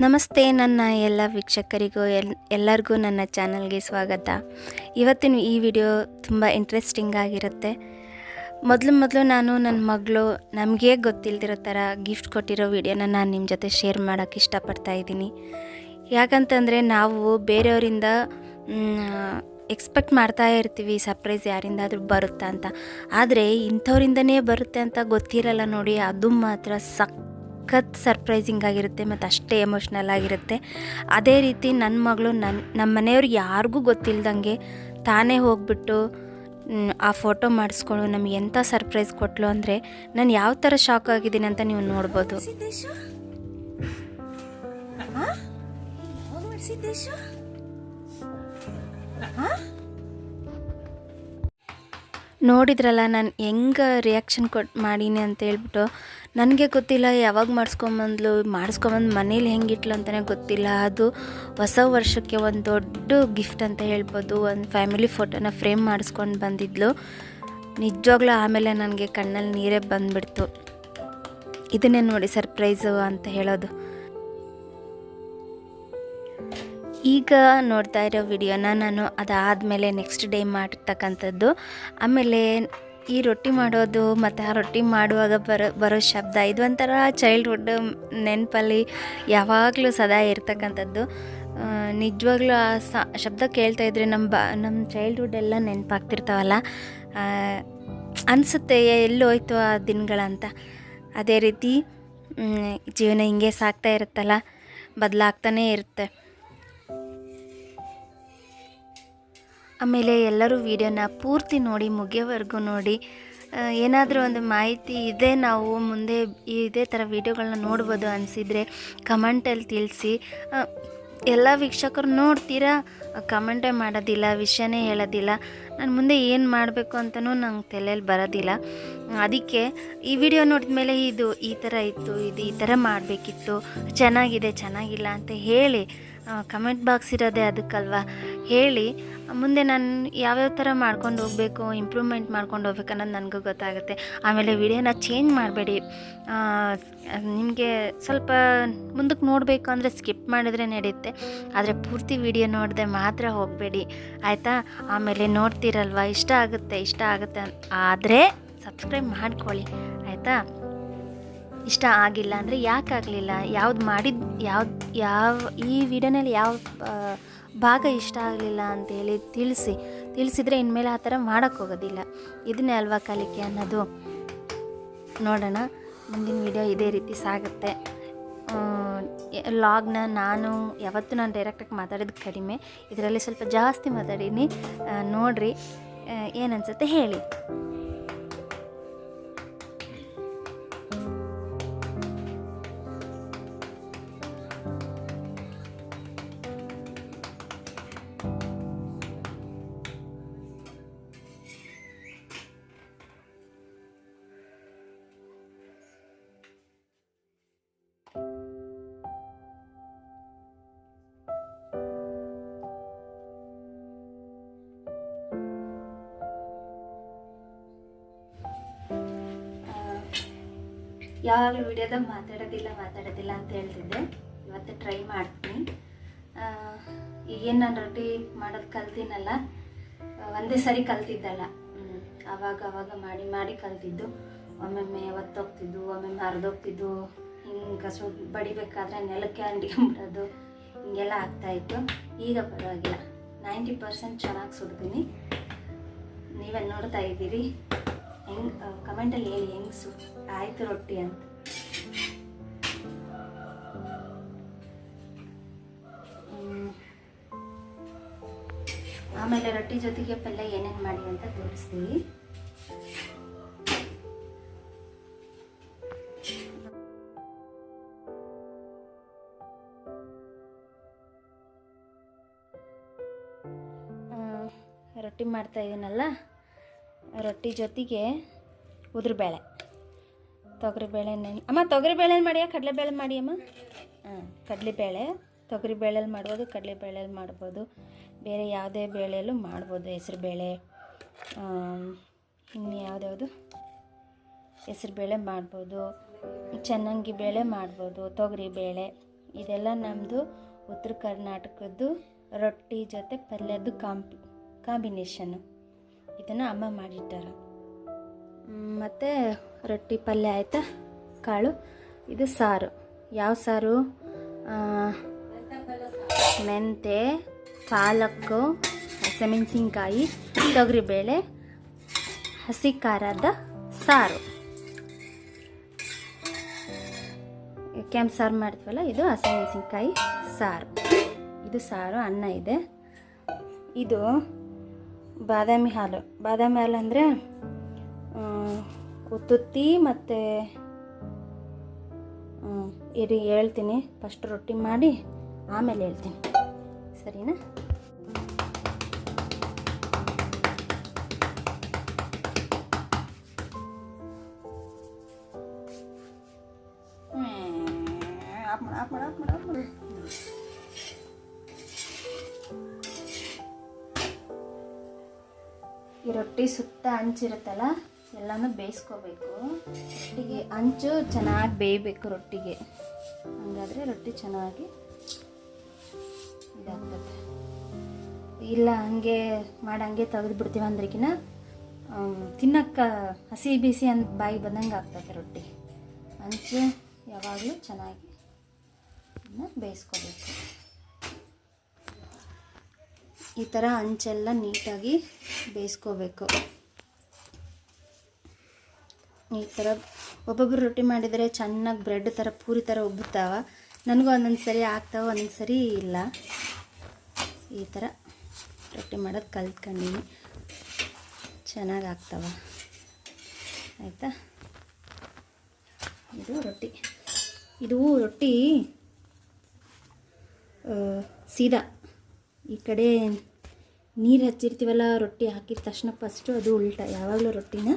ನಮಸ್ತೆ ನನ್ನ ಎಲ್ಲ ವೀಕ್ಷಕರಿಗೂ, ಎಲ್, ಎಲ್ಲರಿಗೂ ನನ್ನ ಚಾನಲ್ಗೆ ಸ್ವಾಗತ. ಇವತ್ತಿನ ಈ ವಿಡಿಯೋ ತುಂಬ ಇಂಟ್ರೆಸ್ಟಿಂಗ್ ಆಗಿರುತ್ತೆ. ಮೊದಲು ಮೊದಲು ನಾನು ನನ್ನ ಮಗಳು ನಮಗೆ ಗೊತ್ತಿಲ್ದಿರೋ ಥರ ಗಿಫ್ಟ್ ಕೊಟ್ಟಿರೋ ವಿಡಿಯೋನ ನಾನು ನಿಮ್ಮ ಜೊತೆ ಶೇರ್ ಮಾಡೋಕ್ಕೆ ಇಷ್ಟಪಡ್ತಾ ಇದ್ದೀನಿ. ಯಾಕಂತಂದರೆ ನಾವು ಬೇರೆಯವರಿಂದ ಎಕ್ಸ್ಪೆಕ್ಟ್ ಮಾಡ್ತಾ ಇರ್ತೀವಿ, ಸರ್ಪ್ರೈಸ್ ಯಾರಿಂದಾದರೂ ಬರುತ್ತಾ ಅಂತ. ಆದರೆ ಇಂಥವ್ರಿಂದನೇ ಬರುತ್ತೆ ಅಂತ ಗೊತ್ತಿರಲ್ಲ ನೋಡಿ, ಅದು ಮಾತ್ರ ಸಖತ್ ಸರ್ಪ್ರೈಸಿಂಗ್ ಆಗಿರುತ್ತೆ ಮತ್ತು ಅಷ್ಟೇ ಎಮೋಷ್ನಲ್ ಆಗಿರುತ್ತೆ. ಅದೇ ರೀತಿ ನನ್ನ ಮಗಳು ನನ್ನ ನಮ್ಮ ಮನೆಯವ್ರಿಗೆ ಯಾರಿಗೂ ಗೊತ್ತಿಲ್ದಂಗೆ ತಾನೇ ಹೋಗ್ಬಿಟ್ಟು ಆ ಫೋಟೋ ಮಾಡಿಸ್ಕೊಂಡು ನಮ್ಗೆ ಎಂಥ ಸರ್ಪ್ರೈಸ್ ಕೊಟ್ಲು ಅಂದರೆ ನಾನು ಯಾವ ಥರ ಶಾಕ್ ಆಗಿದ್ದೀನಿ ಅಂತ ನೀವು ನೋಡ್ಬೋದು. ನೋಡಿದ್ರಲ್ಲ, ನಾನು ಹೆಂಗೆ ರಿಯಾಕ್ಷನ್ ಕೊಟ್ಟು ಮಾಡೀನಿ ಅಂತ ಹೇಳ್ಬಿಟ್ಟು, ನನಗೆ ಗೊತ್ತಿಲ್ಲ ಯಾವಾಗ ಮಾಡಿಸ್ಕೊಂಬಂದ್ಲು, ಮಾಡಿಸ್ಕೊಂಬಂದು ಮನೇಲಿ ಹೆಂಗಿಟ್ಲು ಅಂತಲೇ ಗೊತ್ತಿಲ್ಲ. ಅದು ಹೊಸ ವರ್ಷಕ್ಕೆ ಒಂದು ದೊಡ್ಡ ಗಿಫ್ಟ್ ಅಂತ ಹೇಳ್ಬೋದು. ಒಂದು ಫ್ಯಾಮಿಲಿ ಫೋಟೋನ ಫ್ರೇಮ್ ಮಾಡಿಸ್ಕೊಂಡು ಬಂದಿದ್ಲು. ನಿಜವಾಗ್ಲೂ ಆಮೇಲೆ ನನಗೆ ಕಣ್ಣಲ್ಲಿ ನೀರೇ ಬಂದುಬಿಡ್ತು. ಇದನ್ನೇ ನೋಡಿ ಸರ್ಪ್ರೈಸು ಅಂತ ಹೇಳೋದು. ಈಗ ನೋಡ್ತಾ ಇರೋ ವಿಡಿಯೋನ ನಾನು ಅದಾದಮೇಲೆ ನೆಕ್ಸ್ಟ್ ಡೇ ಮಾಡ್ತಕ್ಕಂಥದ್ದು. ಆಮೇಲೆ ಈ ರೊಟ್ಟಿ ಮಾಡೋದು ಮತ್ತು ಆ ರೊಟ್ಟಿ ಮಾಡುವಾಗ ಬರೋ ಬರೋ ಶಬ್ದ ಇದು ಒಂಥರ ಚೈಲ್ಡ್ಹುಡ್ ನೆನಪಲ್ಲಿ ಯಾವಾಗಲೂ ಸದಾ ಇರ್ತಕ್ಕಂಥದ್ದು. ನಿಜವಾಗ್ಲೂ ಆ ಸ, ಶಬ್ದ ಕೇಳ್ತಾ ಇದ್ರೆ ನಮ್ಮ ಬಾ ನಮ್ಮ ಚೈಲ್ಡ್ಹುಡ್ ಎಲ್ಲ ನೆನಪಾಗ್ತಿರ್ತಾವಲ್ಲ. ಅನಿಸುತ್ತೆ ಎಲ್ಲೋಯ್ತು ಆ ದಿನಗಳಂತ. ಅದೇ ರೀತಿ ಜೀವನ ಹಿಂಗೆ ಸಾಗ್ತಾ ಇರುತ್ತಲ್ಲ, ಬದಲಾಗ್ತಾನೇ ಇರುತ್ತೆ. ಆಮೇಲೆ ಎಲ್ಲರೂ ವಿಡಿಯೋನ ಪೂರ್ತಿ ನೋಡಿ, ಮುಗಿಯೋವರೆಗೂ ನೋಡಿ. ಏನಾದರೂ ಒಂದು ಮಾಹಿತಿ ಇದೆ, ನಾವು ಮುಂದೆ ಇದೇ ಥರ ವೀಡಿಯೋಗಳನ್ನ ನೋಡ್ಬೋದು ಅನಿಸಿದರೆ ಕಮೆಂಟಲ್ಲಿ ತಿಳಿಸಿ. ಎಲ್ಲ ವೀಕ್ಷಕರು ನೋಡ್ತೀರಾ? ಕಮೆಂಟೇ ಮಾಡೋದಿಲ್ಲ, ವಿಷಯನೇ ಹೇಳೋದಿಲ್ಲ. ನಾನು ಮುಂದೆ ಏನು ಮಾಡಬೇಕು ಅಂತಲೂ ನಂಗೆ ತಲೆಯಲ್ಲಿ ಬರೋದಿಲ್ಲ. ಅದಕ್ಕೆ ಈ ವಿಡಿಯೋ ನೋಡಿದ ಮೇಲೆ ಇದು ಈ ಥರ ಇತ್ತು, ಇದು ಈ ಥರ ಮಾಡಬೇಕಿತ್ತು, ಚೆನ್ನಾಗಿದೆ, ಚೆನ್ನಾಗಿಲ್ಲ ಅಂತ ಹೇಳಿ ಕಮೆಂಟ್ ಬಾಕ್ಸ್ ಇರೋದೇ ಅದಕ್ಕಲ್ವಾ? ಹೇಳಿ, ಮುಂದೆ ನಾನು ಯಾವ್ಯಾವ ಥರ ಮಾಡ್ಕೊಂಡು ಹೋಗಬೇಕು ಇಂಪ್ರೂವ್ಮೆಂಟ್ ಮಾಡ್ಕೊಂಡು ಹೋಗ್ಬೇಕು ಅನ್ನೋದು ನನಗೂ ಗೊತ್ತಾಗುತ್ತೆ. ಆಮೇಲೆ ವಿಡಿಯೋನ ಚೇಂಜ್ ಮಾಡಬೇಡಿ. ನಿಮಗೆ ಸ್ವಲ್ಪ ಮುಂದಕ್ಕೆ ನೋಡಬೇಕು ಅಂದರೆ ಸ್ಕಿಪ್ ಮಾಡಿದ್ರೆ ನಡೆಯುತ್ತೆ. ಆದರೆ ಪೂರ್ತಿ ವಿಡಿಯೋ ನೋಡಿದೆ ಮಾತ್ರ ಹೋಗಬೇಡಿ. ಆಯಿತಾ? ಆಮೇಲೆ ನೋಡ್ತೀರಲ್ವ? ಇಷ್ಟ ಆಗುತ್ತೆ ಇಷ್ಟ ಆಗುತ್ತೆ ಆದರೆ ಸಬ್ಸ್ಕ್ರೈಬ್ ಮಾಡ್ಕೊಳ್ಳಿ. ಆಯಿತಾ? ಇಷ್ಟ ಆಗಿಲ್ಲ ಅಂದರೆ ಯಾಕಾಗಲಿಲ್ಲ? ಯಾವ್ದು ಮಾಡಿದ, ಯಾವ್ದು, ಯಾವ, ಈ ವಿಡಿಯೋನಲ್ಲಿ ಯಾವ ಭಾಗ ಇಷ್ಟ ಆಗಲಿಲ್ಲ ಅಂತೇಳಿ ತಿಳಿಸಿ, ತಿಳಿಸಿದರೆ ಇನ್ಮೇಲೆ ಆ ಥರ ಮಾಡೋಕ್ಕೋಗೋದಿಲ್ಲ ಇದನ್ನೇ ಅಲ್ವಾ ಕಲಿಕೆ ಅನ್ನೋದು? ನೋಡೋಣ. ಮುಂದಿನ ವಿಡಿಯೋ ಇದೇ ರೀತಿ ಸಾಗುತ್ತೆ. ಲಾಗ್ನ ನಾನು ಯಾವತ್ತೂ ನಾನು ಡೈರೆಕ್ಟಾಗಿ ಮಾತಾಡೋದು ಕಡಿಮೆ. ಇದರಲ್ಲಿ ಸ್ವಲ್ಪ ಜಾಸ್ತಿ ಮಾತಾಡೀನಿ. ನೋಡಿರಿ. ಏನನ್ಸುತ್ತೆ ಹೇಳಿ. ಯಾವಾಗಲೂ ವಿಡಿಯೋದಾಗ ಮಾತಾಡೋದಿಲ್ಲ ಮಾತಾಡೋದಿಲ್ಲ ಅಂತ ಹೇಳ್ತಿದ್ದೆ. ಇವತ್ತು ಟ್ರೈ ಮಾಡ್ತೀನಿ. ಈಗೇನು ನಾನು ರೊಟ್ಟಿ ಮಾಡೋದು ಕಲ್ತೀನಲ್ಲ, ಒಂದೇ ಸರಿ ಕಲ್ತಿದ್ದಲ್ಲ. ಆವಾಗ ಆವಾಗ ಮಾಡಿ ಮಾಡಿ ಕಲ್ತಿದ್ದು. ಒಮ್ಮೊಮ್ಮೆ ಒತ್ತೋಗ್ತಿದ್ದು ಒಮ್ಮೊಮ್ಮೆ ಹರಿದೋಗ್ತಿದ್ದು ಹಿಂಗೆ ಕಸು ಬಡಿಬೇಕಾದ್ರೆ ನೆಲಕ್ಕೆ ಅಂಟಿಕೊಂಬಿಡೋದು ಹಿಂಗೆಲ್ಲ ಆಗ್ತಾಯಿತ್ತು ಈಗ ಪರವಾಗಿಲ್ಲ. ನೈಂಟಿ ಪರ್ಸೆಂಟ್ ಚೆನ್ನಾಗಿ ಸುಡ್ತೀನಿ. ನೀವೇ ನೋಡ್ತಾ ಇದ್ದೀರಿ. ಹೆಂಗೆ ಕಮೆಂಟಲ್ಲಿ ಹೇಳಿ, ಹೆಂಗೆ ಸು ಆಯಿತು ರೊಟ್ಟಿ ಅಂತ. ಆಮೇಲೆ ರೊಟ್ಟಿ ಜೊತೆಗೆ ಪಲ್ಯ ಏನೇನು ಮಾಡಿ ಅಂತ ತೋರಿಸ್ತೀವಿ ರೊಟ್ಟಿ ಮಾಡ್ತಾ ಇದ್ದೀನಲ್ಲ ರೊಟ್ಟಿ ಜೊತೆಗೆ ಉದ್ರಬೇಳೆ. ತೊಗರಿಬೇಳೆ ನೆನೆ ಅಮ್ಮ, ತೊಗರಿಬೇಳೆ ಮಾಡಿಯಾ? ಕಡಲೆಬೇಳೆ ಮಾಡಿ ಅಮ್ಮ ಹಾಂ ಕಡಲೆಬೇಳೆ. ತೊಗರಿಬೇಳೆಲಿ ಮಾಡ್ಬೋದು, ಕಡಲೆಬೇಳೆಲಿ ಮಾಡ್ಬೋದು. ಬೇರೆ ಯಾವುದೇ ಬೇಳೆಯಲ್ಲೂ ಮಾಡ್ಬೋದು ಹೆಸರುಬೇಳೆ ಇನ್ನು ಯಾವುದ್ಯಾವುದು? ಹೆಸರುಬೇಳೆ ಮಾಡ್ಬೋದು, ಚೆನ್ನಂಗಿ ಬೇಳೆ ಮಾಡ್ಬೋದು, ತೊಗರಿ ಬೇಳೆ. ಇದೆಲ್ಲ ನಮ್ಮದು ಉತ್ತರ ಕರ್ನಾಟಕದ್ದು ರೊಟ್ಟಿ ಜೊತೆ ಪಲ್ಯದ್ದು ಕಾಂಪ್, ಕಾಂಬಿನೇಷನ್ನು. ಇದನ್ನು ಅಮ್ಮ ಮಾಡಿಟ್ಟಾರ. ಮತ್ತು ರೊಟ್ಟಿ ಪಲ್ಯ ಆಯಿತಾ? ಕಾಳು? ಇದು ಸಾರು. ಯಾವ ಸಾರು? ಮೆಂತೆ ಪಾಲಕ್ಕು, ಹಸಿಮೆಣಸಿನ್ಕಾಯಿ, ತೊಗರಿಬೇಳೆ ಹಸಿ ಖಾರದ ಸಾರು. ಕೆಂಪು ಸಾರು ಮಾಡ್ತೀವಲ್ಲ, ಇದು ಹಸಿಮೆಣಸಿನ್ಕಾಯಿ ಸಾರು. ಇದು ಸಾರು, ಅನ್ನ ಇದೆ. ಇದು ಬಾದಾಮಿ ಹಾಲು. ಬಾದಾಮಿ ಹಾಲು ಅಂದರೆ ಉತ್ತುತ್ತಿ ಮತ್ತು ಇರಿ ಹೇಳ್ತೀನಿ. ಫಸ್ಟ್ ರೊಟ್ಟಿ ಮಾಡಿ, ಆಮೇಲೆ ಹೇಳ್ತೀನಿ. ಸರಿನಾ? ಈ ರೊಟ್ಟಿ ಸುತ್ತ ಹಂಚಿರುತ್ತಲ್ಲ ಎಲ್ಲನೂ ಬೇಯಿಸ್ಕೋಬೇಕು. ರೊಟ್ಟಿಗೆ ಹಂಚು ಚೆನ್ನಾಗಿ ಬೇಯಬೇಕು ರೊಟ್ಟಿಗೆ. ಹಂಗಾದ್ರೆ ರೊಟ್ಟಿ ಚೆನ್ನಾಗಿ ಇದಾಗ್ತದೆ. ಇಲ್ಲ, ಹಂಗೆ ಮಾಡಿ, ಹಂಗೆ ತೆಗೆದು ಬಿಡ್ತೀವಿ ಅಂದ್ರಕಿನ ತಿನ್ನಕ್ಕೆ ಹಸಿ ಬಿಸಿ ಅಂತ ಬಾಯಿ ಬಂದಂಗೆ ಆಗ್ತದೆ ರೊಟ್ಟಿ. ಹಂಚು ಯಾವಾಗಲೂ ಚೆನ್ನಾಗಿ ಬೇಯಿಸ್ಕೊಬೇಕು ಬೇಯಿಸ್ಕೋಬೇಕು. ಈ ಥರ ಹಂಚೆಲ್ಲ ನೀಟಾಗಿ ಬೇಯಿಸ್ಕೋಬೇಕು. ಈ ಥರ ಒಬ್ಬೊಬ್ಬರು ರೊಟ್ಟಿ ಮಾಡಿದರೆ ಚೆನ್ನಾಗಿ ಬ್ರೆಡ್ ಥರ, ಪೂರಿ ಥರ ಉಬ್ಬುತ್ತಾವ ನನಗೂ ಒಂದೊಂದು ಸರಿ ಆಗ್ತಾವೆ ಒಂದೊಂದು ಸರಿ ಇಲ್ಲ. ಈ ಥರ ರೊಟ್ಟಿ ಮಾಡೋದು ಕಲ್ತ್ಕೊಂಡಿನಿ. ಚೆನ್ನಾಗಿ ಆಗ್ತಾವ. ಆಯಿತಾ? ಇದು ರೊಟ್ಟಿ. ಇದು ರೊಟ್ಟಿ ಸೀದಾ. ಈ ಕಡೆ ನೀರು ಹಚ್ಚಿರ್ತೀವಲ್ಲ, ರೊಟ್ಟಿ ಹಾಕಿದ ತಕ್ಷಣ ಫಸ್ಟು ಅದು ಉಲ್ಟ. ಯಾವಾಗಲೂ ರೊಟ್ಟಿನ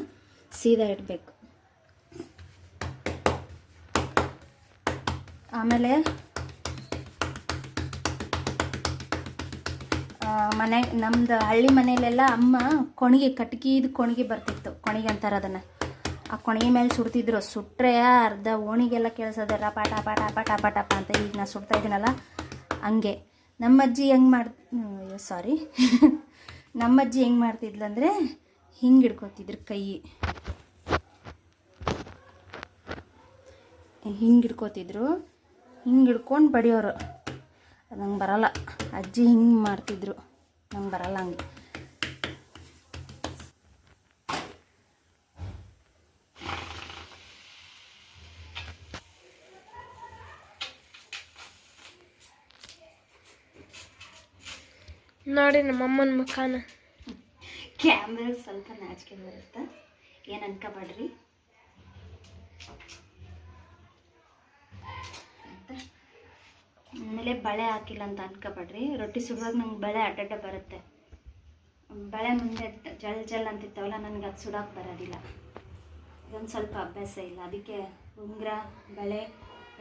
ಸೀದಾ ಇಡಬೇಕು. ಆಮೇಲೆ ಮನೆ, ನಮ್ದು ಹಳ್ಳಿ ಮನೆಯಲ್ಲೆಲ್ಲ ಅಮ್ಮ ಕೊಣಿಗೆ, ಕಟ್ಗಿದು ಕೊಣಿಗೆ ಬರ್ತಿತ್ತು. ಕೊಣಿಗೆ ಅಂತಾರೆ ಅದನ್ನು. ಆ ಕೊಣಿಗೆ ಮೇಲೆ ಸುಡ್ತಿದ್ರು. ಸುಟ್ರೆ ಅರ್ಧ ಓಣಿಗೆಲ್ಲ ಕೇಳಿಸೋದೆ ಪಾಟ ಪಾಟ ಪಾಟ ಪಟಪ ಅಂತ ಈಗ ನಾನು ಸುಡ್ತಾ ಇದ್ದೀನಲ್ಲ ಹಂಗೆ. ನಮ್ಮ ಅಜ್ಜಿ ಹೆಂಗೆ ಮಾಡ್ ಸಾರಿ ನಮ್ಮ ಅಜ್ಜಿ ಹೆಂಗೆ ಮಾಡ್ತಿದ್ಲಂದರೆ ಹಿಂಗೆ ಹಿಡ್ಕೊತಿದ್ರು ಕೈ. ಹಿಂಗೆ ಹಿಡ್ಕೊತಿದ್ರು. ಹಿಂಗೆ ಹಿಡ್ಕೊಂಡು ಬಡಿಯೋರು. ಅದು ನಂಗೆ ಬರಲ್ಲ. ಅಜ್ಜಿ ಹಿಂಗೆ ಮಾಡ್ತಿದ್ರು. ನಂಗೆ ಬರಲ್ಲ ಹಂಗೆ. ನೋಡಿ ನಮ್ಮ ಅಮ್ಮನ ಮುಖಾನ. ಕ್ಯಾಮ್ರಾಗ ಸ್ವಲ್ಪ ನಾಚಿಕೆ ಬರುತ್ತೆ? ಏನು ಅನ್ಕೋಬೇಡ್ರಿ ಆಮೇಲೆ ಬಳೆ ಹಾಕಿಲ್ಲ ಅಂತ ಅನ್ಕೋಬೇಡ್ರಿ. ರೊಟ್ಟಿ ಸುಡುವಾಗ ನಂಗೆ ಬಳೆ ಅಡ್ಡಡ್ಡ ಬರುತ್ತೆ. ಬಳೆ ಮುಂದೆ ಜಲ್ ಜಲ್ ಅಂತಿತ್ತವಲ್ಲ ನನಗೆ ಅದು ಸುಡೋಕೆ ಬರೋದಿಲ್ಲ. ಅದೊಂದು ಸ್ವಲ್ಪ ಅಭ್ಯಾಸ ಇಲ್ಲ. ಅದಕ್ಕೆ ಉಂಗುರ, ಬಳೆ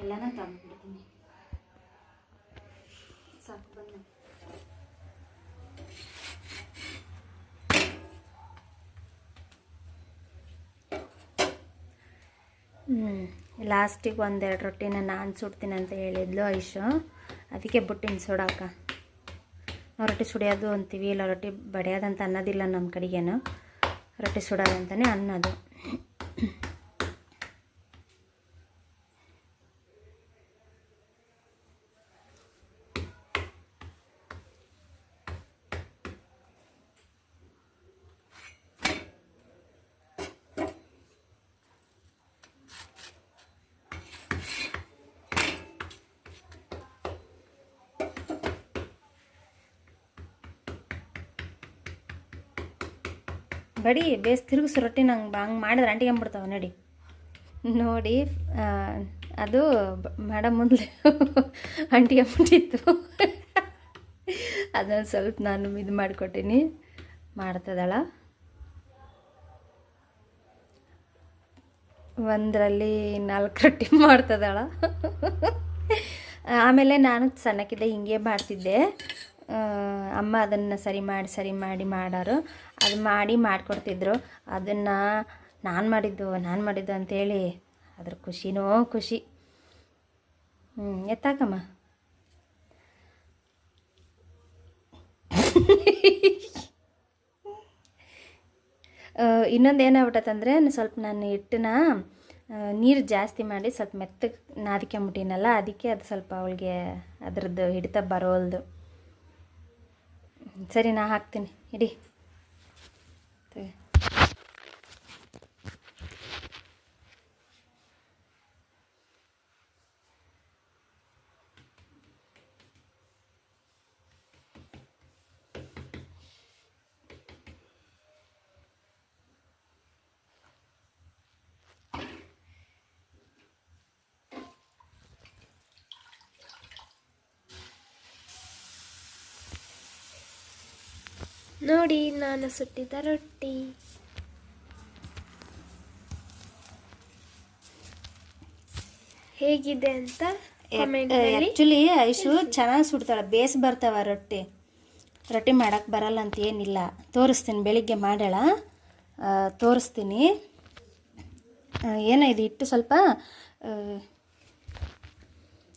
ಎಲ್ಲನೂ ತಗೊಂಡ್ಬಿಡ್ತೀನಿ ಸಾಕು ಬಂದು ಹ್ಞೂ ಲಾಸ್ಟಿಗೆ ಒಂದೆರಡು ರೊಟ್ಟಿನ ನಾನು ಸುಡ್ತೀನಿ ಅಂತ ಹೇಳಿದ್ಲು ಐಶು. ಅದಕ್ಕೆ ಬುಟ್ಟಿನ ಸುಡಾಕ ನಾವು ರೊಟ್ಟಿ ಸುಡಿಯೋದು ಅಂತೀವಿ, ಇಲ್ಲ ರೊಟ್ಟಿ ಬಡಿಯೋದಂತ ಅನ್ನೋದಿಲ್ಲ ನಮ್ಮ ಕಡೆಗೇನು. ರೊಟ್ಟಿ ಸುಡೋದಂತಲೇ ಅನ್ನೋದು. ಬಡಿ, ಬೇಸ್ ತಿರುಗಿಸು ರೊಟ್ಟಿ ನಂಗೆ ಹಂಗೆ ಮಾಡಿದ್ರೆ ಅಂಟಿಕೊಂಬಿಡ್ತಾವೆ ನಡಿ. ನೋಡಿ ಅದು ಮೇಡಮ್ ಮುಂದೆ ಅಂಟಿಕೊಂಬಿಟ್ಟಿತ್ತು ಅದನ್ನು ಸ್ವಲ್ಪ ನಾನು ಇದು ಮಾಡಿಕೊಟ್ಟೀನಿ. ಮಾಡ್ತದಳ. ಒಂದರಲ್ಲಿ ನಾಲ್ಕು ರೊಟ್ಟಿ ಮಾಡ್ತದಳ. ಆಮೇಲೆ ನಾನು ಸಣ್ಣಕ್ಕಿದ್ದೆ, ಹಿಂಗೆ ಮಾಡ್ತಿದ್ದೆ. ಅಮ್ಮ ಅದನ್ನು ಸರಿ ಮಾಡಿ ಸರಿ ಮಾಡಿ ಮಾಡೋರು. ಅದು ಮಾಡಿ ಮಾಡಿಕೊಡ್ತಿದ್ರು. ಅದನ್ನು ನಾನು ಮಾಡಿದ್ದು ನಾನು ಮಾಡಿದ್ದು ಅಂಥೇಳಿ ಅದ್ರ ಖುಷಿನೋ ಖುಷಿ. ಹ್ಞೂ ಎತ್ತಾಕಮ್ಮ. ಇನ್ನೊಂದು ಏನಾಗ್ಬಿಟ್ಟತ್ತಂದ್ರೆ ಸ್ವಲ್ಪ ನಾನು ಹಿಟ್ಟನ್ನ ನೀರು ಜಾಸ್ತಿ ಮಾಡಿ ಸ್ವಲ್ಪ ಮೆತ್ತಗೆ ನಾದಿಕೊಂಬಿಟ್ಟಿನಲ್ಲ ಅದಕ್ಕೆ ಅದು ಸ್ವಲ್ಪ ಅವಳಿಗೆ ಅದ್ರದ್ದು ಹಿಡಿತ ಬರೋಲ್ದು. ಸರಿ ನಾ ಹಾಕ್ತೀನಿ. ಇಡಿ ತೆಗೆ. ನೋಡಿ ನಾನು ಸುಟ್ಟಿದ ರೊಟ್ಟಿ. ಹೇಗಿದೆ ಅಂತ ಆ್ಯಕ್ಚುಲಿ ಐಶು ಚೆನ್ನಾಗಿ ಸುಡ್ತಾಳೆ ಬೇಸ್ ಬರ್ತಾವ ರೊಟ್ಟಿ. ರೊಟ್ಟಿ ಮಾಡಕ್ಕೆ ಬರಲ್ಲ ಅಂತ ಏನಿಲ್ಲ. ತೋರಿಸ್ತೀನಿ ಬೆಳಿಗ್ಗೆ ಮಾಡ್ಯಾಳ. ಆ, ತೋರಿಸ್ತೀನಿ. ಏನೋ ಇದು ಹಿಟ್ಟು ಸ್ವಲ್ಪ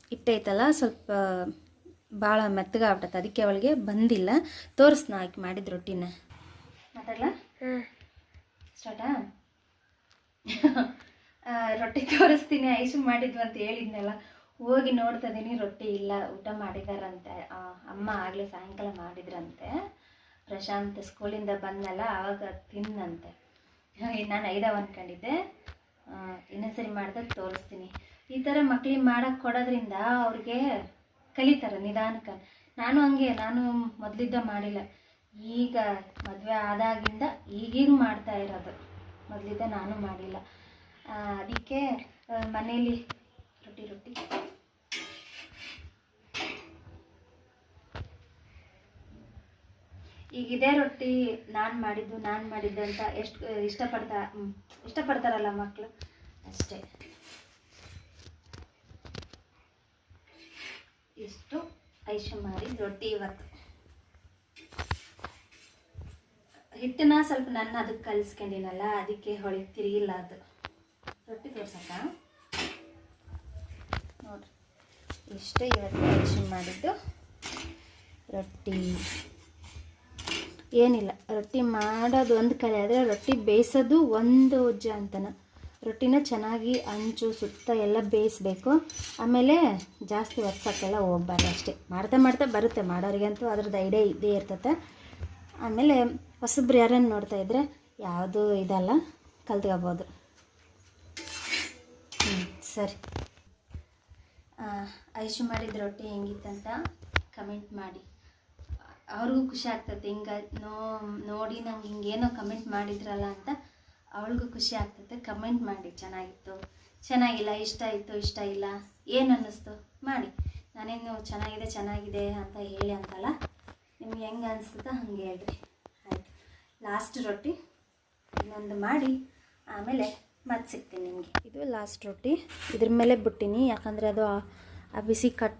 ಹಿಟ್ಟೈತಲ್ಲ ಸ್ವಲ್ಪ ಭಾಳ ಮೆತ್ತಗಾಗ್ಬಿಟ್ಟತ್ತೆ ಅದಕ್ಕೆ ಅವಳಿಗೆ ಬಂದಿಲ್ಲ. ತೋರಿಸ್ನ ಆಕೆ ಮಾಡಿದ ರೊಟ್ಟಿನ. ಮಾತಾಡಲ್ಲ ಸ್ಟಾರ್ಟ ರೊಟ್ಟಿ ತೋರಿಸ್ತೀನಿ. ಐಸು ಮಾಡಿದ್ವು ಅಂತ ಹೇಳಿದ್ನಲ್ಲ. ಹೋಗಿ ನೋಡ್ತಾ ಇದೀನಿ ರೊಟ್ಟಿ ಇಲ್ಲ. ಊಟ ಮಾಡಿದಾರಂತೆ. ಅಮ್ಮ ಆಗಲೇ ಸಾಯಂಕಾಲ ಮಾಡಿದ್ರಂತೆ. ಪ್ರಶಾಂತ್ ಸ್ಕೂಲಿಂದ ಬಂದಲ್ಲ ಆವಾಗ ತಿನ್ನಂತೆ ನಾನು ಐದವ ಅನ್ಕೊಂಡಿದ್ದೆ. ಇನ್ನೊಂದ್ಸರಿ ಮಾಡ್ದಾಗ ತೋರಿಸ್ತೀನಿ. ಈ ಥರ ಮಕ್ಳಿಗೆ ಮಾಡೋಕೆ ಕೊಡೋದ್ರಿಂದ ಅವ್ರಿಗೆ ಕಲಿತಾರೆ ನಿಧಾನಕ್ಕೆ. ನಾನು ಹಂಗೆ, ನಾನು ಮೊದಲಿದ್ದ ಮಾಡಿಲ್ಲ. ಈಗ ಮದುವೆ ಆದಾಗಿಂದ ಈಗೀಗ ಮಾಡ್ತಾ ಇರೋದು. ಮೊದಲಿದ್ದ ನಾನು ಮಾಡಿಲ್ಲ. ಅದಕ್ಕೆ ಮನೇಲಿ ರೊಟ್ಟಿ ರೊಟ್ಟಿ. ಈಗ ಇದೇ ರೊಟ್ಟಿ ನಾನು ಮಾಡಿದ್ದು ನಾನು ಮಾಡಿದ್ದು ಅಂತ ಎಷ್ಟು, ಇಷ್ಟಪಡ್ತಾ ಇಷ್ಟಪಡ್ತಾರಲ್ಲ ಮಕ್ಕಳು ಅಷ್ಟೇ. ಇಷ್ಟು ಐಷಮಾರಿ ರೊಟ್ಟಿ ಇವತ್ತು. ಹಿಟ್ಟನ್ನ ಸ್ವಲ್ಪ ನನ್ನ ಅದಕ್ಕೆ ಕಲಿಸ್ಕೊಂಡಿನಲ್ಲ, ಅದಕ್ಕೆ ಹೊಳಿ ತಿರುಗಿಲ್ಲ ಅದು. ರೊಟ್ಟಿ ತೋರ್ಸಕ್ಕ? ನೋಡ್ರಿ. ಇಷ್ಟು ಇವತ್ತು ಐಷಮ್ ಮಾಡಿದ್ದು ರೊಟ್ಟಿ. ಏನಿಲ್ಲ, ರೊಟ್ಟಿ ಮಾಡೋದು ಒಂದು ಕಲೆ, ಆದರೆ ರೊಟ್ಟಿ ಬೇಯಿಸೋದು ಒಂದು ಉಜ್ಜ ಅಂತನ. ರೊಟ್ಟಿನ ಚೆನ್ನಾಗಿ ಅಂಚು, ಸುತ್ತ ಎಲ್ಲ ಬೇಯಿಸ್ಬೇಕು. ಆಮೇಲೆ ಜಾಸ್ತಿ ಒತ್ಸಕ್ಕೆಲ್ಲ ಹೋಗ್ಬಾರ್ದು ಅಷ್ಟೇ. ಮಾಡ್ತಾ ಮಾಡ್ತಾ ಬರುತ್ತೆ, ಮಾಡೋರಿಗಂತೂ ಅದ್ರದ್ದು ಐಡಿಯಾ ಇದ್ದೇ ಇರ್ತತೆ. ಆಮೇಲೆ ಹೊಸಬ್ರು ಯಾರನ್ನು ನೋಡ್ತಾ ಇದ್ರೆ ಯಾವುದು ಇದಲ್ಲ, ಕಲ್ತ್ಕೋಬೋದು. ಹ್ಞೂ ಸರಿ. ಐಶು ಮಾಡಿದ ರೊಟ್ಟಿ ಹೆಂಗಿತ್ತಂತ ಕಮೆಂಟ್ ಮಾಡಿ. ಅವ್ರಿಗೂ ಖುಷಿ ಆಗ್ತದೆ ಹಿಂಗೆ ನೋ, ನೋಡಿ ನಂಗೆ ಹಿಂಗೇನೋ ಕಮೆಂಟ್ ಮಾಡಿದ್ರಲ್ಲ ಅಂತ ಅವಳಿಗೂ ಖುಷಿ ಆಗ್ತೈತೆ ಕಮೆಂಟ್ ಮಾಡಿ. ಚೆನ್ನಾಗಿತ್ತು. ಚೆನ್ನಾಗಿಲ್ಲ. ಇಷ್ಟ ಆಯಿತು, ಇಷ್ಟ ಇಲ್ಲ. ಏನು ಅನ್ನಿಸ್ತು? ಮಾಡಿ. ನಾನೇನು ಚೆನ್ನಾಗಿದೆ ಚೆನ್ನಾಗಿದೆ ಅಂತ ಹೇಳಿ ಅಂತಲ್ಲ. ನಿಮ್ಗೆ ಹೆಂಗೆ ಅನಿಸ್ತದ ಹಂಗೆ ಹೇಳ್ರಿ. ಆಯಿತು. ಲಾಸ್ಟ್ ರೊಟ್ಟಿ. ಇನ್ನೊಂದು ಮಾಡಿ. ಆಮೇಲೆ ಮತ್ತೆ ಸಿಗ್ತೀನಿ ನಿಮಗೆ. ಇದು ಲಾಸ್ಟ್ ರೊಟ್ಟಿ. ಇದ್ರ ಮೇಲೆ ಬಿಟ್ಟಿನಿ. ಯಾಕಂದರೆ ಅದು ಆ- ಬಿಸಿ ಕಟ್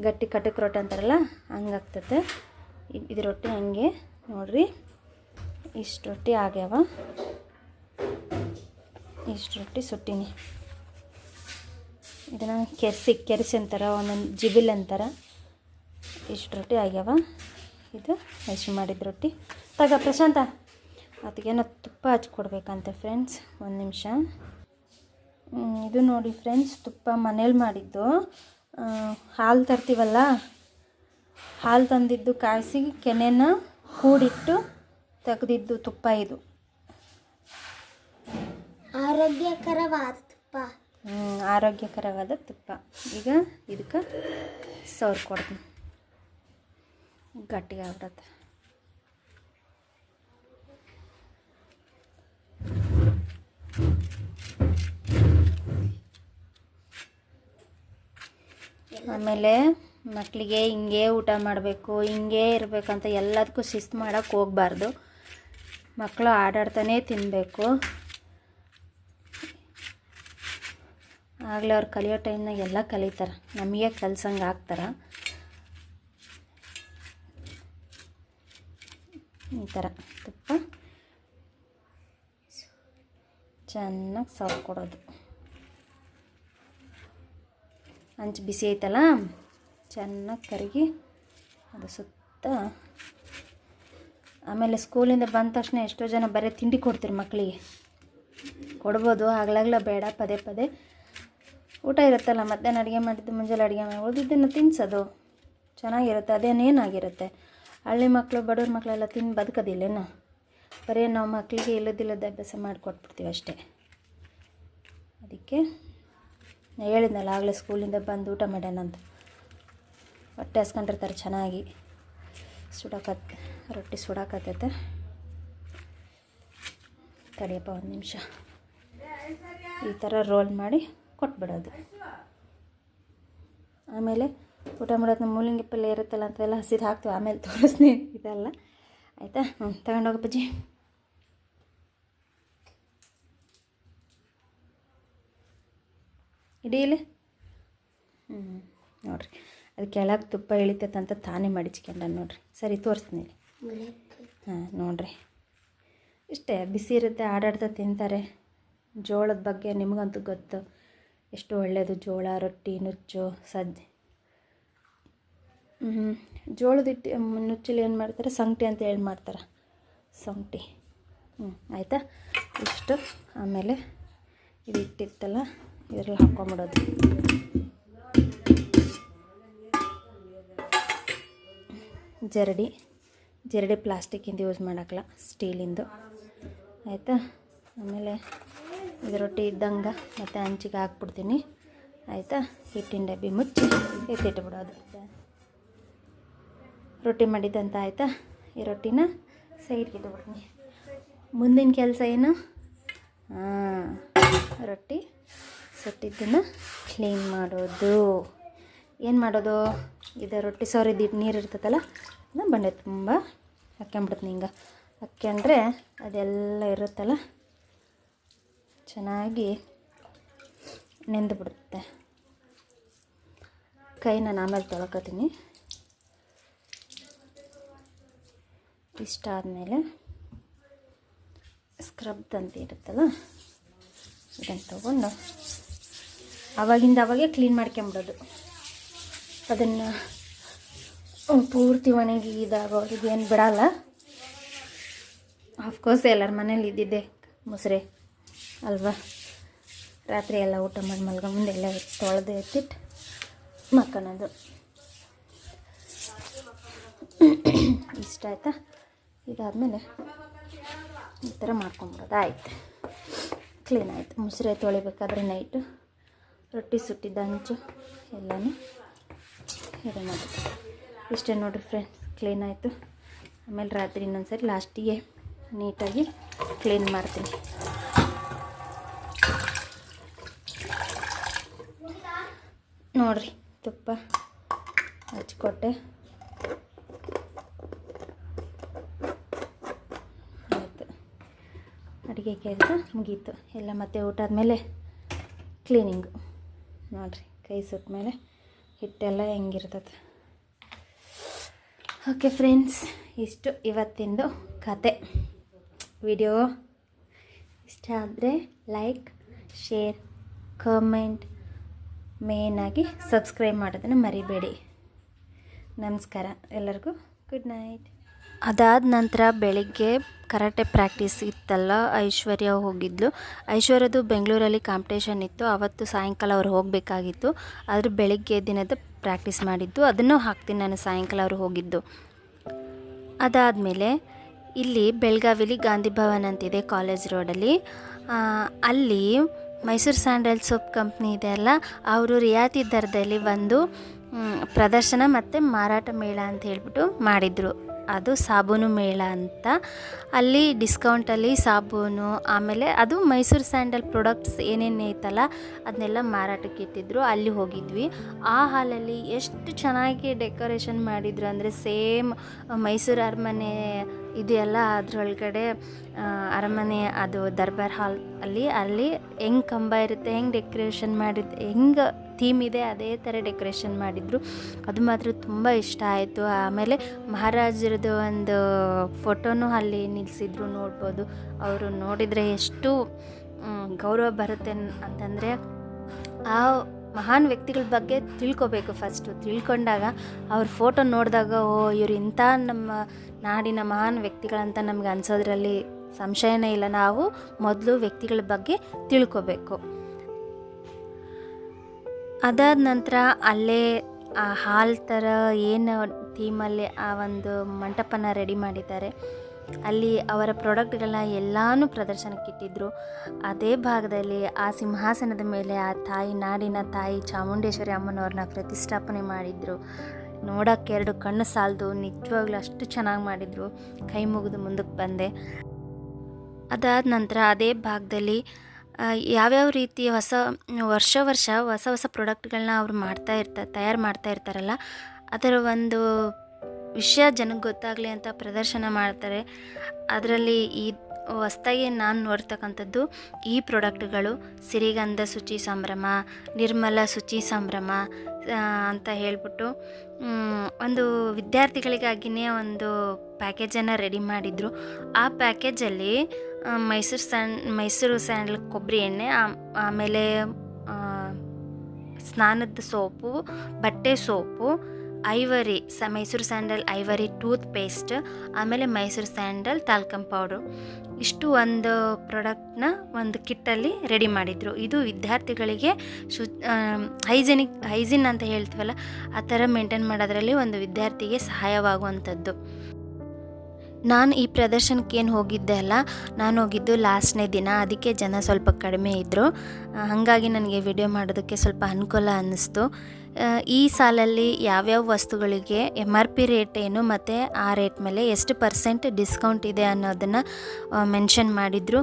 ಗಟ್ಟಿ ಕಟಕ್ ರೊಟ್ಟಿ ಅಂತಾರಲ್ಲ ಹಂಗಾಗ್ತತೆ ಇದು ರೊಟ್ಟಿ ಹಂಗೆ. ನೋಡ್ರಿ. ಇಷ್ಟು ರೊಟ್ಟಿ ಆಗ್ಯಾವ. ಇಷ್ಟು ರೊಟ್ಟಿ ಸುಟ್ಟೀನಿ. ಇದನ್ನು ಕೆರೆಸಿ ಕೆರೆಸಿ ಅಂತಾರ, ಒಂದೊಂದು ಜಿಬಿಲ್ ಅಂತಾರ. ಇಷ್ಟು ರೊಟ್ಟಿ ಆಗ್ಯಾವ. ಇದು ಹಸಿ ಮಾಡಿದ ರೊಟ್ಟಿ. ತಗ ಪ್ರಶಾಂತ ಅದಕ್ಕೇನೋ ತುಪ್ಪ ಹಚ್ಕೊಡ್ಬೇಕಂತೆ ಫ್ರೆಂಡ್ಸ್ ಒಂದು ನಿಮಿಷ. ಇದು ನೋಡಿ ಫ್ರೆಂಡ್ಸ್ ತುಪ್ಪ ಮನೇಲಿ ಮಾಡಿದ್ದು. ಹಾಲು ತರ್ತೀವಲ್ಲ, ಹಾಲು ತಂದಿದ್ದು ಕಾಯಿಸಿ ಕೆನೆನ ಕೂಡಿಟ್ಟು ತೆಗೆದಿದ್ದು ತುಪ್ಪ ಇದು. ಆರೋಗ್ಯಕರವಾದ ತುಪ್ಪ. ಹ್ಮ್, ಆರೋಗ್ಯಕರವಾದ ತುಪ್ಪ. ಈಗ ಇದಕ್ಕೆ ಸೌರ್ ಕೊಡ್ತೀನಿ. ಗಟ್ಟಿಗೆ ಆಗ್ಬಿಡತ್ತೆ. ಆಮೇಲೆ ಮಕ್ಕಳಿಗೆ ಹಿಂಗೆ ಊಟ ಮಾಡಬೇಕು ಹಿಂಗೆ ಇರಬೇಕಂತ ಎಲ್ಲದಕ್ಕೂ ಶಿಸ್ತು ಮಾಡೋಕ್ಕೆ ಹೋಗಬಾರ್ದು. ಮಕ್ಕಳು ಆಡಾಡ್ತಾನೆ ತಿನ್ನಬೇಕು ಆಗಲೇ ಅವ್ರು ಕಲಿಯೋ ಟೈಮ್ನಾಗ ಎಲ್ಲ ಕಲಿತಾರೆ. ನಮಗೆ ಕಲ್ಸಂಗೆ ಆಗ್ತಾರೆ. ಈ ಥರ ತುಪ್ಪ. ಚೆನ್ನಾಗಿ ಸೌರ್ ಕೊಡೋದು. ಹಂಚು ಬಿಸಿ ಐತಲ್ಲ? ಚೆನ್ನಾಗಿ ಕರಗಿ ಅದು ಸುತ್ತ ಆಮೇಲೆ ಸ್ಕೂಲಿಂದ ಬಂದ ತಕ್ಷಣ ಎಷ್ಟೋ ಜನ ಬರೀ ತಿಂಡಿ ಕೊಡ್ತೀರಿ ಮಕ್ಕಳಿಗೆ ಕೊಡ್ಬೋದು, ಆಗ್ಲಾಗ್ಲೇ ಬೇಡ, ಪದೇ ಪದೇ. ಊಟ ಇರುತ್ತಲ್ಲ, ಮಧ್ಯಾಹ್ನ ಅಡುಗೆ ಮಾಡಿದ್ದು, ಮುಂಜಾನೆ ಅಡುಗೆ ಮಾಡಿ ಉಳಿದಿದ್ದನ್ನು ತಿನ್ಸೋದು. ಚೆನ್ನಾಗಿರುತ್ತೆ ಅದೇನೇನಾಗಿರುತ್ತೆ ಹಳ್ಳಿ ಮಕ್ಕಳು ಬಡವ್ರ ಮಕ್ಕಳೆಲ್ಲ ತಿಂದು ಬದುಕೋದಿಲ್ಲೇನು ಬರೀ ನಾವು ಮಕ್ಕಳಿಗೆ ಇಲ್ಲದಿಲ್ಲದ ಅಭ್ಯಾಸ ಮಾಡಿಕೊಟ್ಬಿಡ್ತೀವಿ ಅಷ್ಟೇ. ಅದಕ್ಕೆ ನಾನು ಹೇಳಿದ್ನಲ್ಲ, ಆಗಲೇ ಸ್ಕೂಲಿಂದ ಬಂದು ಊಟ ಮಾಡೋಣ ಅಂತ. ಹೊಟ್ಟೆ ಹಸ್ಕೊಂಡಿರ್ತಾರೆ ಚೆನ್ನಾಗಿ. ಸುಡಾಕತ್, ರೊಟ್ಟಿ ಸುಡಾಕತ್ತೈತೆ. ತಡಿಯಪ್ಪ, ಒಂದು ನಿಮಿಷ. ಈ ಥರ ರೋಲ್ ಮಾಡಿ ಕೊಟ್ಬಿಡೋದು. ಆಮೇಲೆ ಊಟ ಮಾಡೋದು ಮೂಲಂಗಿ ಪಲ್ಯ ಇರುತ್ತಲ್ಲ ಅಂತೆಲ್ಲ ಹಸಿದು ಹಾಕ್ತೀವಿ. ಆಮೇಲೆ ತೋರಿಸ್ತೀನಿ. ಇದೆಲ್ಲ. ಆಯಿತಾ? ಹ್ಞೂ ತಗೊಂಡೋಗಪ್ಪಾಜಿ ಇಡೀಲಿ ಹ್ಞೂ ನೋಡಿರಿ. ಅದು ಕೆಳಗೆ ತುಪ್ಪ ಇಳಿತೈತಂತ ತಾನೇ ಮಡಿಚ್ಕೊಂಡ ನೋಡಿರಿ. ಸರಿ, ತೋರಿಸ್ತೀನಿ ಹಾಂ, ನೋಡಿರಿ. ಇಷ್ಟೇ, ಬಿಸಿ ಇರುತ್ತೆ, ಆಡಾಡ್ತಾ ತಿಂತಾರೆ. ಜೋಳದ ಬಗ್ಗೆ ನಿಮಗಂತೂ ಗೊತ್ತು. ಎಷ್ಟು ಒಳ್ಳೆಯದು ಜೋಳ, ರೊಟ್ಟಿ, ನುಚ್ಚು, ಸಜ್ಜೆ. ಜೋಳದ ಹಿಟ್ಟು ನುಚ್ಚಲ್ಲಿ ಏನು ಮಾಡ್ತಾರೆ? ಸಂಗಟಿ ಅಂತ ಹೇಳಿ ಮಾಡ್ತಾರೆ. ಸಂಗಟಿ ಹ್ಞೂ ಆಯಿತಾ? ಇಷ್ಟು. ಆಮೇಲೆ ಇದು ಇಟ್ಟಿತ್ತಲ್ಲ ಇದರಲ್ಲಿ ಹಾಕ್ಕೊಂಬಿಡೋದು ಜರಡಿ. ಜರಡಿ ಪ್ಲಾಸ್ಟಿಕ್ಕಿಂದ ಯೂಸ್ ಮಾಡೋಕ್ಕಲ್ಲ ಸ್ಟೀಲಿಂದು. ಆಯಿತಾ? ಆಮೇಲೆ ಇದು ರೊಟ್ಟಿ ಇದ್ದಂಗೆ ಮತ್ತು ಹಂಚಿಗೆ ಹಾಕ್ಬಿಡ್ತೀನಿ. ಆಯಿತಾ? ಹಿಟ್ಟಿನ ಡಬ್ಬಿ ಮುಚ್ಚಿ ಎತ್ತಿಟ್ಬಿಡೋದು. ರೊಟ್ಟಿ ಮಾಡಿದ್ದಂತ ಆಯಿತಾ? ಈ ರೊಟ್ಟಿನ ಸೈಡ್ಗೆ ಇಟ್ಬಿಡ್ತೀನಿ. ಮುಂದಿನ ಕೆಲಸ ಏನು? ಹಾಂ ರೊಟ್ಟಿ ಸುಟ್ಟಿದ್ದನ್ನು ಕ್ಲೀನ್ ಮಾಡೋದು. ಏನು ಮಾಡೋದು? ಇದು ರೊಟ್ಟಿ ಸೋರಿದ್ದು ನೀರು ಇರ್ತದಲ್ಲ, ಅದನ್ನು ಬಂಡೆ ತುಂಬ ಹಾಕ್ಕೊಂಬಿಡ್ತೀನಿ ಹಿಂಗೆ ಹಾಕ್ಕೊಂಡ್ರೆ ಅದೆಲ್ಲ ಇರುತ್ತಲ್ಲ ಚೆನ್ನಾಗಿ ನೆಂದು ಬಿಡುತ್ತೆ. ಕೈನ ನಾನು ಆಮೇಲೆ ತೊಳ್ಕೊತೀನಿ. ಇಷ್ಟ ಆದಮೇಲೆ ಸ್ಕ್ರಬ್ ಅಂತ ಇರುತ್ತಲ್ಲ, ಇದನ್ನು ತೊಗೊಂಡು ಆವಾಗಿಂದ ಅವಾಗೆ ಕ್ಲೀನ್ ಮಾಡ್ಕೊಂಬಿಡೋದು. ಅದನ್ನು ಪೂರ್ತಿ ಒಣಗಿ ಇದಾಗೋರಿಗೆ ಏನು ಬಿಡಲ್ಲ. ಆಫ್ಕೋರ್ಸ್ ಎಲ್ಲರ ಮನೇಲಿ ಇದ್ದಿದ್ದೆ, ಮುಸ್ರೆ. ಅಲ್ವಾ? ರಾತ್ರಿ ಎಲ್ಲ ಊಟ ಮಾಡಿ ಮಲ್ಗ ಮುಂದೆ ಎಲ್ಲ ತೊಳೆದು ಎತ್ತಿಟ್ಟು ಮಕ್ಕಳದು ಇಷ್ಟ ಆಯ್ತಾ? ಇದಾದಮೇಲೆ ಈ ಥರ ಮಾಡ್ಕೊಂಬಿಡೋದು. ಆಯ್ತು. ಕ್ಲೀನ್ ಆಯಿತು. ಮುಸ್ರೆ ತೊಳಿಬೇಕಾದ್ರೆ ನೈಟು ರೊಟ್ಟಿ ಸುಟ್ಟಿದ್ದ ಹಂಚು ಎಲ್ಲನೂ ಇದು ಮಾಡಿ ಇಷ್ಟೇ ನೋಡಿರಿ ಫ್ರೆಂಡ್ಸ್ ಕ್ಲೀನ್ ಆಯಿತು. ಆಮೇಲೆ ರಾತ್ರಿ ಇನ್ನೊಂದು ಸರಿ ಲಾಸ್ಟಿಗೆ ನೀಟಾಗಿ ಕ್ಲೀನ್ ಮಾಡ್ತೀನಿ. ನೋಡಿರಿ ತುಪ್ಪ ಹಚ್ಕೊಟ್ಟೆ ಆಯಿತು. ಅಡುಗೆ ಕೆಲಸ ಮುಗೀತು. ಎಲ್ಲ ಮತ್ತೆ ಊಟ ಆದಮೇಲೆ ಕ್ಲೀನಿಂಗು ನೋಡಿರಿ ಕೈ ಸುಟ್ಟ ಮೇಲೆ ಹಿಟ್ಟೆಲ್ಲ ಹೆಂಗಿರ್ತದೆ. ಓಕೆ ಫ್ರೆಂಡ್ಸ್ ಇಷ್ಟು ಇವತ್ತಿಂದು ಕತೆ. ವಿಡಿಯೋ ಇಷ್ಟ ಆದರೆ ಲೈಕ್ ಶೇರ್ ಕಮೆಂಟ್ ಮೇನಾಗಿ ಸಬ್ಸ್ಕ್ರೈಬ್ ಮಾಡೋದನ್ನು ಮರಿಬೇಡಿ. ನಮಸ್ಕಾರ, ಎಲ್ಲರಿಗೂ ಗುಡ್ ನೈಟ್ ಅದಾದ ನಂತರ ಬೆಳಿಗ್ಗೆ ಕರಾಟೆ ಪ್ರಾಕ್ಟೀಸ್ ಇತ್ತಲ್ಲ, ಐಶ್ವರ್ಯ ಹೋಗಿದ್ಲು. ಐಶ್ವರ್ಯದು ಬೆಂಗಳೂರಲ್ಲಿ ಕಾಂಪಿಟೇಷನ್ ಇತ್ತು. ಅವತ್ತು ಸಾಯಂಕಾಲ ಅವ್ರು ಹೋಗಬೇಕಾಗಿತ್ತು. ಆದರೆ ಬೆಳಿಗ್ಗೆ ದಿನದ ಪ್ರಾಕ್ಟೀಸ್ ಮಾಡಿದ್ದು. ಅದನ್ನು ಹಾಕ್ತೀನಿ ನಾನು, ಸಾಯಂಕಾಲ ಅವರು ಹೋಗಿದ್ದು. ಅದಾದಮೇಲೆ ಇಲ್ಲಿ ಬೆಳಗಾವಿಲಿ ಗಾಂಧಿ ಭವನ್ ಅಂತಿದೆ ಕಾಲೇಜ್ ರೋಡಲ್ಲಿ ಅಲ್ಲಿ ಮೈಸೂರು ಸ್ಯಾಂಡಲ್ ಸೋಪ್ ಕಂಪ್ನಿ ಇದೆ ಅಲ್ಲ, ಅವರು ರಿಯಾಯಿತಿ ದರದಲ್ಲಿ ಒಂದು ಪ್ರದರ್ಶನ ಮತ್ತು ಮಾರಾಟ ಮೇಳ ಅಂತ ಹೇಳ್ಬಿಟ್ಟು ಮಾಡಿದರು. ಅದು ಸಾಬೂನು ಮೇಳ ಅಂತ. ಅಲ್ಲಿ ಡಿಸ್ಕೌಂಟಲ್ಲಿ ಸಾಬೂನು, ಆಮೇಲೆ ಅದು ಮೈಸೂರು ಸ್ಯಾಂಡಲ್ ಪ್ರಾಡಕ್ಟ್ಸ್ ಏನೇನು ಐತಲ್ಲ, ಅದನ್ನೆಲ್ಲ ಮಾರಾಟಕ್ಕೆ ಇಟ್ಟಿದ್ರು, ಅಲ್ಲಿ ಹೋಗಿದ್ವಿ. ಆ ಹಾಲಲ್ಲಿ ಎಷ್ಟು ಚೆನ್ನಾಗಿ ಡೆಕೋರೇಷನ್ ಮಾಡಿದ್ರು ಅಂದರೆ ಸೇಮ್ ಮೈಸೂರು ಅರಮನೆ ಇದೆಯಲ್ಲ ಅದರೊಳಗಡೆ ಅರಮನೆ ಅದು ದರ್ಬಾರ್ ಹಾಲ್ ಅಲ್ಲಿ ಅಲ್ಲಿ ಹೆಂಗೆ ಕಂಬ ಇರುತ್ತೆ, ಹೆಂಗೆ ಡೆಕೋರೇಷನ್ ಮಾಡಿದ್ದು ಹೆಂಗೆ ಥೀಮ್ ಇದೆ ಅದೇ ಥರ ಡೆಕೋರೇಷನ್ ಮಾಡಿದರು. ಅದು ಮಾತ್ರ ತುಂಬ ಇಷ್ಟ ಆಯಿತು. ಆಮೇಲೆ ಮಹಾರಾಜರದ್ದು ಒಂದು ಫೋಟೋನೂ ಅಲ್ಲಿ ನಿಲ್ಲಿಸಿದ್ರು ನೋಡ್ಬೋದು. ಅವರು ನೋಡಿದರೆ ಎಷ್ಟು ಗೌರವ ಬರುತ್ತೆ ಅಂತಂದರೆ ಆ ಮಹಾನ್ ವ್ಯಕ್ತಿಗಳ ಬಗ್ಗೆ ತಿಳ್ಕೊಬೇಕು ಫಸ್ಟು. ತಿಳ್ಕೊಂಡಾಗ ಅವ್ರ ಫೋಟೋ ನೋಡಿದಾಗ, ಓ, ಇವ್ರು ಇಂಥ ನಮ್ಮ ನಾಡಿನ ಮಹಾನ್ ವ್ಯಕ್ತಿಗಳಂತ ನಮ್ಗೆ ಅನ್ಸೋದ್ರಲ್ಲಿ ಸಂಶಯನೇ ಇಲ್ಲ. ನಾವು ಮೊದಲು ವ್ಯಕ್ತಿಗಳ ಬಗ್ಗೆ ತಿಳ್ಕೊಬೇಕು. ಅದಾದ ನಂತರ ಅಲ್ಲೇ ಆ ಹಾಲ್ ಥರ ಏನು ಥೀಮಲ್ಲಿ ಆ ಒಂದು ಮಂಟಪನ ರೆಡಿ ಮಾಡಿದ್ದಾರೆ. ಅಲ್ಲಿ ಅವರ ಪ್ರಾಡಕ್ಟ್ಗಳನ್ನ ಎಲ್ಲನೂ ಪ್ರದರ್ಶನಕ್ಕೆ ಇಟ್ಟಿದ್ರು. ಅದೇ ಭಾಗದಲ್ಲಿ ಆ ಸಿಂಹಾಸನದ ಮೇಲೆ ಆ ತಾಯಿ, ನಾಡಿನ ತಾಯಿ ಚಾಮುಂಡೇಶ್ವರಿ ಅಮ್ಮನವ್ರನ್ನ ಪ್ರತಿಷ್ಠಾಪನೆ ಮಾಡಿದ್ರು. ನೋಡೋಕ್ಕೆ ಎರಡು ಕಣ್ಣು ಸಾಲದು, ನಿಜವಾಗ್ಲೂ ಅಷ್ಟು ಚೆನ್ನಾಗಿ ಮಾಡಿದರು. ಕೈ ಮುಗಿದು ಮುಂದಕ್ಕೆ ಬಂದೆ. ಅದಾದ ನಂತರ ಅದೇ ಭಾಗದಲ್ಲಿ ಯಾವ್ಯಾವ ರೀತಿ ಹೊಸ, ವರ್ಷ ವರ್ಷ ಹೊಸ ಹೊಸ ಪ್ರಾಡಕ್ಟ್ಗಳನ್ನ ಅವ್ರು ಮಾಡ್ತಾ ಇರ್ತಾರೆ ತಯಾರು ಮಾಡ್ತಾ ಇರ್ತಾರಲ್ಲ, ಅದರ ಒಂದು ವಿಷಯ ಜನಕ್ಕೆ ಗೊತ್ತಾಗಲಿ ಅಂತ ಪ್ರದರ್ಶನ ಮಾಡ್ತಾರೆ. ಅದರಲ್ಲಿ ಈ ಹೊಸ್ದಾಗಿ ನಾನು ನೋಡ್ತಕ್ಕಂಥದ್ದು ಈ ಪ್ರಾಡಕ್ಟ್ಗಳು, ಸಿರಿಗಂಧ ಶುಚಿ ಸಂಭ್ರಮ, ನಿರ್ಮಲ ಶುಚಿ ಸಂಭ್ರಮ ಅಂತ ಹೇಳ್ಬಿಟ್ಟು ಒಂದು ವಿದ್ಯಾರ್ಥಿಗಳಿಗಾಗಿಯೇ ಒಂದು ಪ್ಯಾಕೇಜನ್ನು ರೆಡಿ ಮಾಡಿದರು. ಆ ಪ್ಯಾಕೇಜಲ್ಲಿ ಮೈಸೂರು ಸ್ಯಾಂಡ್, ಮೈಸೂರು ಸ್ಯಾಂಡಲ್ ಕೊಬ್ಬರಿ ಎಣ್ಣೆ ಆಮೇಲೆ ಸ್ನಾನದ ಸೋಪು, ಬಟ್ಟೆ ಸೋಪು ಐವರಿ ಸ Mysuru sandal ivory toothpaste ಆಮೇಲೆ ಮೈಸೂರು ಸ್ಯಾಂಡಲ್ ತಾಲ್ಕಮ್ ಪೌಡ್ರು ಇಷ್ಟು ಒಂದು ಪ್ರಾಡಕ್ಟ್ನ ಒಂದು ಕಿಟ್ಟಲ್ಲಿ ರೆಡಿ ಮಾಡಿದರು. ಇದು ವಿದ್ಯಾರ್ಥಿಗಳಿಗೆ ಶು ಹೈಜಿನಿಕ್ ಹೈಜಿನ್ ಅಂತ ಹೇಳ್ತೀವಲ್ಲ, ಆ ಥರ ಮೇಂಟೈನ್ ಮಾಡೋದ್ರಲ್ಲಿ ಒಂದು ವಿದ್ಯಾರ್ಥಿಗೆ ಸಹಾಯವಾಗುವಂಥದ್ದು. ನಾನು ಈ ಪ್ರದರ್ಶನಕ್ಕೆ ಏನು ಹೋಗಿದ್ದೆ ಅಲ್ಲ, ನಾನು ಹೋಗಿದ್ದು ಲಾಸ್ಟ್ನೇ ದಿನ, ಅದಕ್ಕೆ ಜನ ಸ್ವಲ್ಪ ಕಡಿಮೆ ಇದ್ದರು ಹಾಗಾಗಿ ನನಗೆ ವಿಡಿಯೋ ಮಾಡೋದಕ್ಕೆ ಸ್ವಲ್ಪ ಅನುಕೂಲ ಅನ್ನಿಸ್ತು. ಈ ಸಾಲಲ್ಲಿ ಯಾವ್ಯಾವ ವಸ್ತುಗಳಿಗೆ ಎಂ ಆರ್ ಪಿ ರೇಟ್ ಏನು ಮತ್ತು ಆ ರೇಟ್ ಮೇಲೆ ಎಷ್ಟು ಪರ್ಸೆಂಟ್ ಡಿಸ್ಕೌಂಟ್ ಇದೆ ಅನ್ನೋದನ್ನು ಮೆನ್ಷನ್ ಮಾಡಿದರು.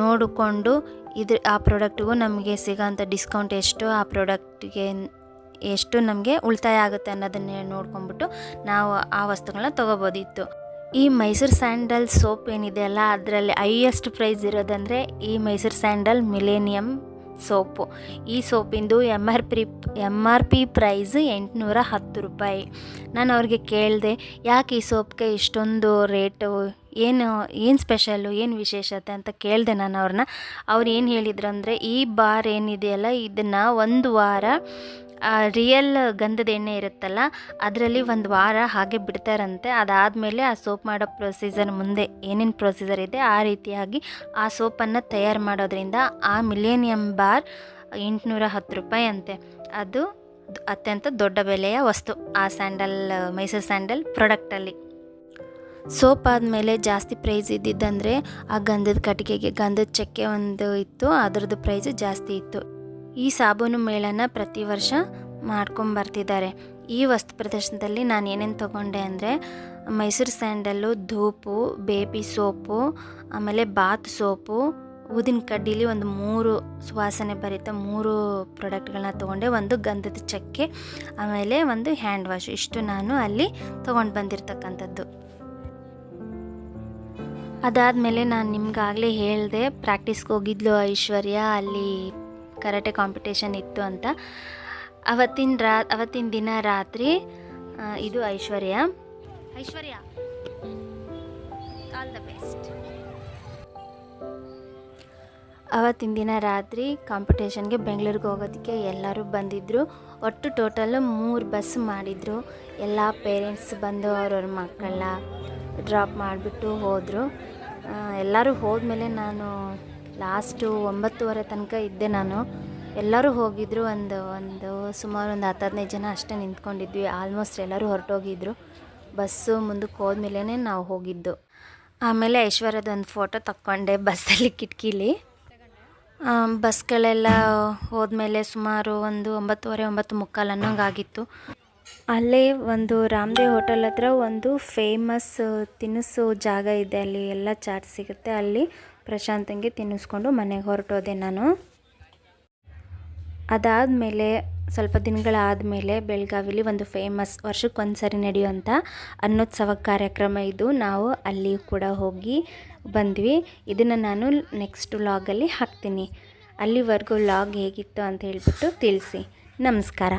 ನೋಡಿಕೊಂಡು ಇದ್ರ, ಆ ಪ್ರಾಡಕ್ಟಿಗೂ ನಮಗೆ ಸಿಗೋಂಥ ಡಿಸ್ಕೌಂಟ್ ಎಷ್ಟು, ಆ ಪ್ರಾಡಕ್ಟ್ಗೆ ಎಷ್ಟು ನಮಗೆ ಉಳಿತಾಯ ಆಗುತ್ತೆ ಅನ್ನೋದನ್ನೇ ನೋಡ್ಕೊಂಬಿಟ್ಟು ನಾವು ಆ ವಸ್ತುಗಳನ್ನ ತೊಗೋಬೋದಿತ್ತು. ಈ ಮೈಸೂರು ಸ್ಯಾಂಡಲ್ ಸೋಪ್ ಏನಿದೆ ಅಲ್ಲ, ಅದರಲ್ಲಿ ಹೈಯೆಸ್ಟ್ ಪ್ರೈಸ್ ಇರೋದಂದರೆ ಈ ಮೈಸೂರು ಸ್ಯಾಂಡಲ್ ಮಿಲೇನಿಯಮ್ ಸೋಪು. ಈ ಸೋಪಿಂದು M R P M R P price ಎಂಟುನೂರ ಹತ್ತು ರೂಪಾಯಿ. ನಾನು ಅವ್ರಿಗೆ ಕೇಳಿದೆ, ಯಾಕೆ ಈ ಸೋಪ್ಗೆ ಇಷ್ಟೊಂದು ರೇಟು, ಏನು ಏನು ಸ್ಪೆಷಲ್ಲು ಏನು ವಿಶೇಷತೆ ಅಂತ ಕೇಳಿದೆ ನಾನು ಅವ್ರನ್ನ. ಅವ್ರು ಏನು ಹೇಳಿದ್ರು ಅಂದರೆ, ಈ ಬಾರ್ ಏನಿದೆಯಲ್ಲ ಇದನ್ನು ಒಂದು ವಾರ ರಿಯಲ್ ಗಂಧದ ಎಣ್ಣೆ ಇರುತ್ತಲ್ಲ, ಅದರಲ್ಲಿ ಒಂದು ವಾರ ಹಾಗೆ ಬಿಡ್ತಾರಂತೆ. ಅದಾದಮೇಲೆ ಆ ಸೋಪ್ ಮಾಡೋ ಪ್ರೊಸೀಜರ್ ಮುಂದೆ ಏನೇನು ಪ್ರೊಸೀಜರ್ ಇದೆ, ಆ ರೀತಿಯಾಗಿ ಆ ಸೋಪನ್ನು ತಯಾರು ಮಾಡೋದ್ರಿಂದ ಆ ಮಿಲೇನಿಯಮ್ ಬಾರ್ ಎಂಟುನೂರ ಹತ್ತು ರೂಪಾಯಿ ಅಂತೆ. ಅದು ಅತ್ಯಂತ ದೊಡ್ಡ ಬೆಲೆಯ ವಸ್ತು ಆ ಸ್ಯಾಂಡಲ್, ಮೈಸೂರು ಸ್ಯಾಂಡಲ್ ಪ್ರಾಡಕ್ಟಲ್ಲಿ ಸೋಪ್ ಆದಮೇಲೆ ಜಾಸ್ತಿ ಪ್ರೈಸ್ ಇದ್ದಿದ್ದಂದರೆ ಆ ಗಂಧದ ಕಟ್ಟಿಗೆಗೆ, ಗಂಧದ ಚಕ್ಕೆ ಒಂದು ಇತ್ತು, ಅದರದ್ದು ಪ್ರೈಸ್ ಜಾಸ್ತಿ ಇತ್ತು. ಈ ಸಾಬೂನು ಮೇಳನ ಪ್ರತಿ ವರ್ಷ ಮಾಡ್ಕೊಂಬರ್ತಿದ್ದಾರೆ. ಈ ವಸ್ತು ಪ್ರದರ್ಶನದಲ್ಲಿ ನಾನು ಏನೇನು ತೊಗೊಂಡೆ ಅಂದರೆ, ಮೈಸೂರು ಸ್ಯಾಂಡಲ್ಲು, ಧೂಪು, ಬೇಬಿ ಸೋಪು, ಆಮೇಲೆ ಬಾತ್ ಸೋಪು, ಊದಿನ ಕಡ್ಡಿಲಿ ಒಂದು ಮೂರು ಸುವಾಸನೆ ಭರಿತ ಮೂರು ಪ್ರಾಡಕ್ಟ್ಗಳನ್ನ ತೊಗೊಂಡೆ. ಒಂದು ಗಂಧದ ಚಕ್ಕೆ, ಆಮೇಲೆ ಒಂದು ಹ್ಯಾಂಡ್ ವಾಶ್. ಇಷ್ಟು ನಾನು ಅಲ್ಲಿ ತೊಗೊಂಡು ಬಂದಿರತಕ್ಕಂಥದ್ದು. ಅದಾದಮೇಲೆ ನಾನು ನಿಮ್ಗಾಗಲೇ ಹೇಳಿದೆ ಪ್ರಾಕ್ಟೀಸ್ಗೆ ಹೋಗಿದ್ಲು ಐಶ್ವರ್ಯ, ಅಲ್ಲಿ ಕರಾಟೆ ಕಾಂಪಿಟೇಷನ್ ಇತ್ತು ಅಂತ. ಅವತ್ತಿನ ರಾ, ಅವತ್ತಿನ ದಿನ ರಾತ್ರಿ ಇದು Aishwarya. Aishwarya all the best ಅವತ್ತಿನ ದಿನ ರಾತ್ರಿ ಕಾಂಪಿಟೇಷನ್ಗೆ ಬೆಂಗಳೂರಿಗೆ ಹೋಗೋದಕ್ಕೆ ಎಲ್ಲರೂ ಬಂದಿದ್ದರು ಒಟ್ಟು ಟೋಟಲ್ ಮೂರು ಬಸ್ ಮಾಡಿದರು. ಎಲ್ಲ ಪೇರೆಂಟ್ಸ್ ಬಂದು ಅವ್ರವ್ರ ಮಕ್ಕಳನ್ನ ಡ್ರಾಪ್ ಮಾಡಿಬಿಟ್ಟು ಹೋದರು. ಎಲ್ಲರೂ ಹೋದ್ಮೇಲೆ ನಾನು ಲಾಸ್ಟು ಒಂಬತ್ತುವರೆ ತನಕ ಇದ್ದೆ ನಾನು. ಎಲ್ಲರೂ ಹೋಗಿದ್ರು, ಒಂದು ಒಂದು, ಸುಮಾರು ಒಂದು ಹತ್ತು ಹದಿನೈದು ಜನ ಅಷ್ಟೇ ನಿಂತ್ಕೊಂಡಿದ್ವಿ. ಆಲ್ಮೋಸ್ಟ್ ಎಲ್ಲರೂ ಹೊರಟೋಗಿದ್ರು. ಬಸ್ಸು ಮುಂದಕ್ಕೆ ಹೋದ್ಮೇಲೆ ನಾವು ಹೋಗಿದ್ದು. ಆಮೇಲೆ ಐಶ್ವರ್ಯದ ಒಂದು ಫೋಟೋ ತಕ್ಕೊಂಡೆ ಬಸ್ಸಲ್ಲಿ ಕಿಟಕಿಲಿ. ಬಸ್ಗಳೆಲ್ಲ ಹೋದ್ಮೇಲೆ ಸುಮಾರು ಒಂದು ಒಂಬತ್ತುವರೆ, ಒಂಬತ್ತು ಮುಕ್ಕಾಲು ಅನ್ನೋಂಗಾಗಿತ್ತು. ಅಲ್ಲೇ ಒಂದು ರಾಮದೇವ್ ಹೋಟೆಲ್ ಹತ್ರ ಒಂದು ಫೇಮಸ್ ತಿನಿಸು ಜಾಗ ಇದೆ ಅಲ್ಲಿ. ಎಲ್ಲ ಚಾಟ್ ಸಿಗುತ್ತೆ ಅಲ್ಲಿ. ಪ್ರಶಾಂತಂಗೆ ತಿನ್ನಿಸ್ಕೊಂಡು ಮನೆಗೆ ಹೊರಟೋದೆ ನಾನು. ಅದಾದಮೇಲೆ ಸ್ವಲ್ಪ ದಿನಗಳಾದಮೇಲೆ ಬೆಳಗಾವಿಲಿ ಒಂದು ಫೇಮಸ್ ವರ್ಷಕ್ಕೆ ಒಂದು ಸರಿ ನಡೆಯುವಂಥ ಅನ್ನೋತ್ಸವ ಕಾರ್ಯಕ್ರಮ ಇದು. ನಾವು ಅಲ್ಲಿ ಕೂಡ ಹೋಗಿ ಬಂದ್ವಿ. ಇದನ್ನು ನಾನು ನೆಕ್ಸ್ಟ್ ವ್ಲಾಗಲ್ಲಿ ಹಾಕ್ತೀನಿ. ಅಲ್ಲಿವರೆಗೂ ವ್ಲಾಗ್ ಹೇಗಿತ್ತು ಅಂತ ಹೇಳಿಬಿಟ್ಟು ತಿಳಿಸಿ. ನಮಸ್ಕಾರ.